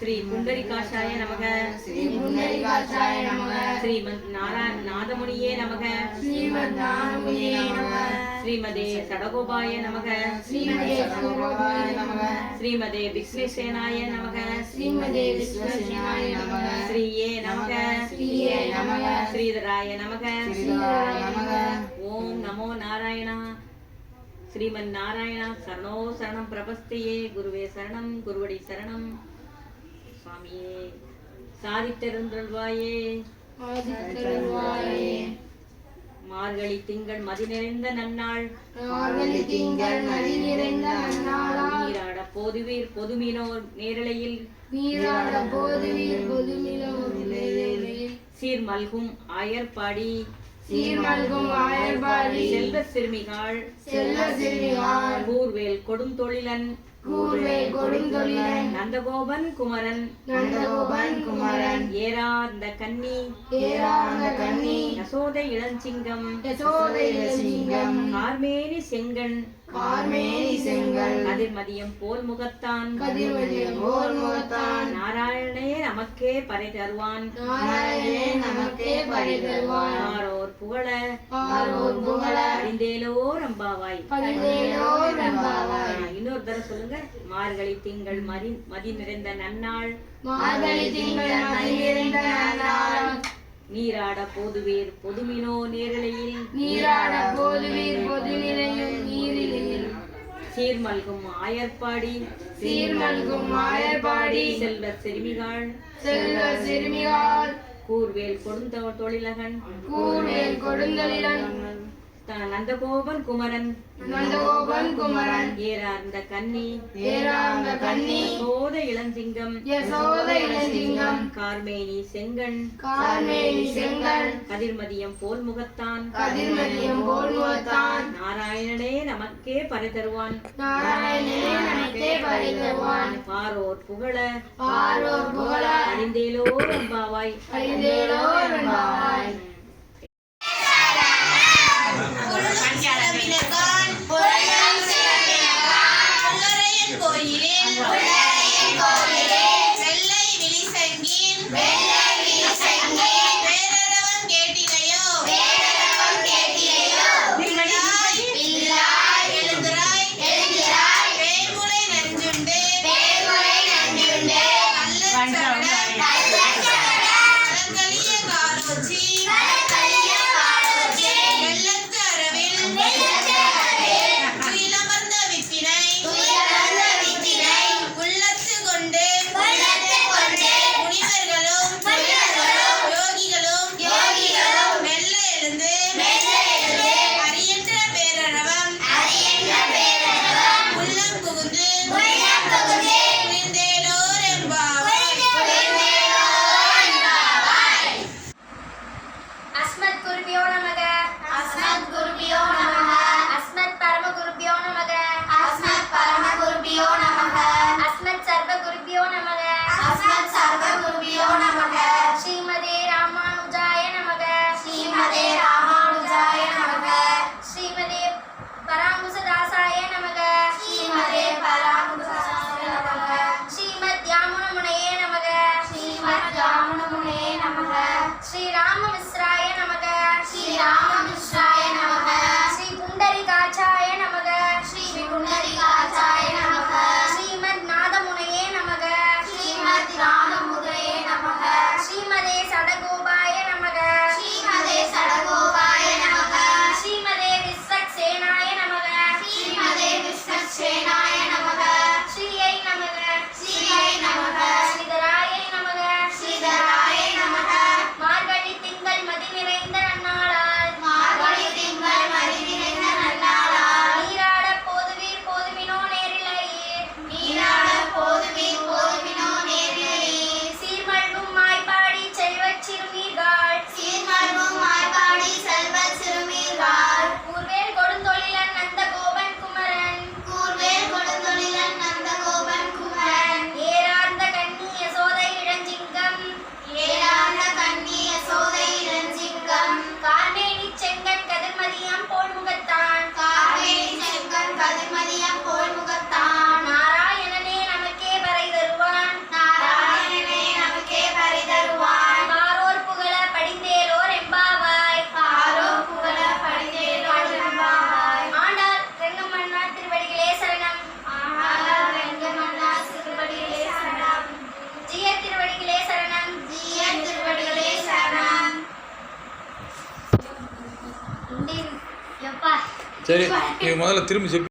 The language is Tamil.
ஸ்ரீ புண்டரிகாஷாய நமக. ஸ்ரீ புண்டரிகாஷாய நமக. ஸ்ரீமத் நாராயண நாதமுனியே நமக. ஸ்ரீமத் நாதமுனியே நமக. ஸ்ரீமதே சடகோபாய நமக. ஸ்ரீமதே சடகோபாய நமக. ஸ்ரீமதே விக்னேசேனாய நமக. ஸ்ரீமதே விக்னேசேனாய நமக. ஸ்ரீயே நமக. ஸ்ரீயே நமக. ஸ்ரீதராய நமக. ஸ்ரீதராய நமக. ஓம் நமோ நாராயணா. ஸ்ரீமன் நாராயணா. சரணோ சரணம் பிரபஸ்தையே. குருவே சரணம். குருவடி சரணம். சுவாமியே சாதித்தெருந்தல்வாயே. மார்கழி திங்கள் மதி நிறைந்த நன்னாள். மார்கழி திங்கள் மதி நிறைந்த நீராட போதுவீர் பொதுமினோர் நேரலையில். நீராட போதுவீர் பொதுமிலே சீர் மல்கும் ஆயர்பாடி. சீர் மல்கும் ஆயர்பாடி. செல்வ சிறுமிகாள். செல்வ சிறுமிகாள். கூர்வேல் கொடுந்தொழிலன். கொடுந்தொழிலன் நந்தகோபன் குமரன். நந்தகோபன் குமரன். ஏறார்ந்த கன்னி. ஏராந்த கண்ணி யசோதை இளஞ்சிங்கம். யசோதை சிங்கம் கார்மேனி செங்கண். கதிர்மதியம் போல் முகத்தான். கதிர்வதியம் போல் முகத்தான். நாராயணனே நமக்கே பறை தருவான் நாராயணே நமக்கே ஆரோர் புகழ. ஆரோர் புகழ. அறிந்தேலோ ரம்பாவாய். ஆ, இன்னொரு தடவை சொல்லுங்க. மார்கழி திங்கள் மதி மதி நிறைந்த நன்னாள். மார்கழி திங்கள் மதி நிறைந்த நன்னாள். நீராட போதுவீர் பொதுமினோ நேரலையில். நீராட போதுவீர் பொது நிலையும் நீரிலையில் சீர்மல்கும் ஆயர்பாடி சீர் மல்கும் மாயர்பாடி செல்வ சிறுமிகாள் செல்வ சிறுமிகால் கூர்வேல் கொடுந்த தொழிலகன். கூர்வேல் கொடுந்தலிலன். த- நந்தகோபன் குமரன். நந்தகோபன் குமரன். ஏறார்ந்த கன்னி. ஏராந்த கண்ணி சோத இளஞ்சிங்கம். யசோத இளஞ்சிங்கம். கார்மேனி செங்கண். கார்மேனி செங்கல் கதிர்மதியம் போல் முகத்தான் கதிர்மதியம் போல் முகத்தான் நாராயணனே நமக்கே பறை தருவான் நாராயணனே நமக்கே பரிதருவான். பாரோர் புகழ. பாரோர் புகழ. அறிந்தேலோ ரம்பாவாய் பரிதேலோ சரி நீ முதல்ல திரும்பி செப்பி